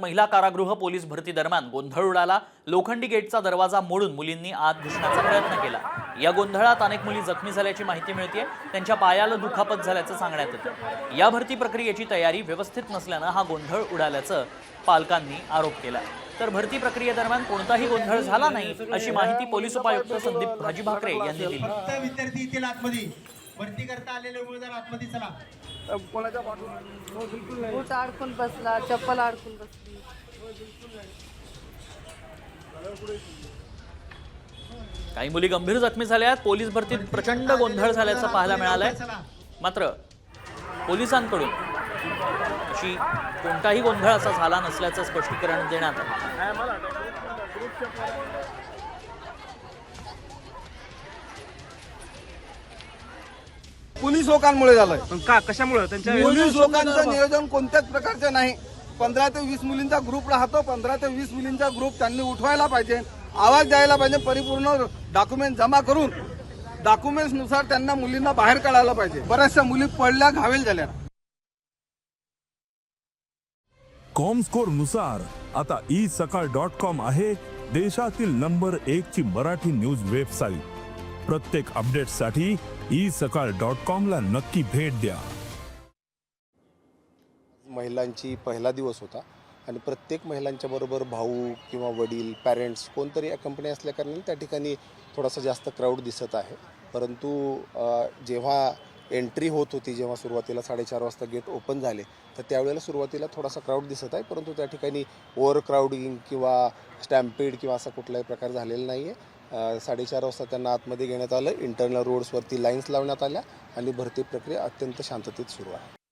महिला कारागृह पोलीस भरती दरम्यान गोंधळ उडाला. लोखंडी गेटचा दरवाजा मोडून मुलींनी आत घुसण्याचा प्रयत्न केला. या गोंधळात अनेक मुली जखमी झाल्याची माहिती मिळते त्यांच्या पायाला दुखापत झाल्याचं सांगण्यात येतं. या भरती प्रक्रियेची तयारी व्यवस्थित नसल्यानं हा गोंधळ उडाल्याचं पालकांनी आरोप केला. तर भरती प्रक्रियेदरम्यान कोणताही गोंधळ झाला नाही अशी माहिती पोलीस उपायुक्त संदीप भाजी भाकरे यांनी दिली. विद्यार्थी आतमध्ये. भरती करता आलेले उमेदवार आतमध्ये चला. कोणाच्या पाठवून बूट अडकून बसला चप्पल अडकून बसली. काही मुली गंभीर जखमी झाल्या आहेत पोलीस भरतीत प्रचंड गोंधळ झाल्याचं पाहायला मिळालंय. मात्र पोलिसांकडून अशी कोणताही गोंधळ असा झाला नसल्याचं स्पष्टीकरण देण्यात आलं. पोलीस लोकांमुळे झालंय. पण का? कशामुळे? त्यांच्या पोलीस लोकांचं नियोजन कोणत्याच प्रकारचं नाही. पंधरा ते वीस मुलींचा ग्रुप राहतो. पंधरा ते वीस मुलींचा ग्रुप त्यांनी उठवायला पाहिजे. आवाज द्यायला पाहिजे. परिपूर्ण डॉक्युमेंट जमा करून डॉक्युमेंट्सनुसार त्यांना मुलींना बाहेर काढायला पाहिजे. बऱ्याचशा मुली पडल्या घावेल झाल्या. कॉमस्कोरनुसार आता ई सकाळ डॉट कॉम आहे देशातील नंबर एक ची मराठी न्यूज वेबसाईट प्रत्येक अपडेटसाठी ई सकाळ डॉट कॉमला नक्की भेट द्या. महिलांची पहिला दिवस होता आणि प्रत्येक महिलांच्या बरोबर भाऊ किंवा वडील पॅरेंट्स कोणतरी कंपनी असल्याकारणाने त्या ठिकाणी थोडासा जास्त क्राऊड दिसत आहे. परंतु जेव्हा एंट्री होत होती जेव्हा सुरुवातीला साडेचार वाजता गेट ओपन झाले तर त्यावेळेला सुरुवातीला थोडासा क्राऊड दिसत आहे परंतु त्या ठिकाणी ओव्हर क्राऊडिंग किंवा स्टॅम्पेड किंवा असा कुठलाही प्रकार झालेला नाही आहे साडेचार वाजता त्यांना आतमध्ये घेण्यात आलं. इंटरनल रोड्सवरती लाईन्स लावण्यात आल्या आणि भरती प्रक्रिया अत्यंत शांततेत सुरू आहे.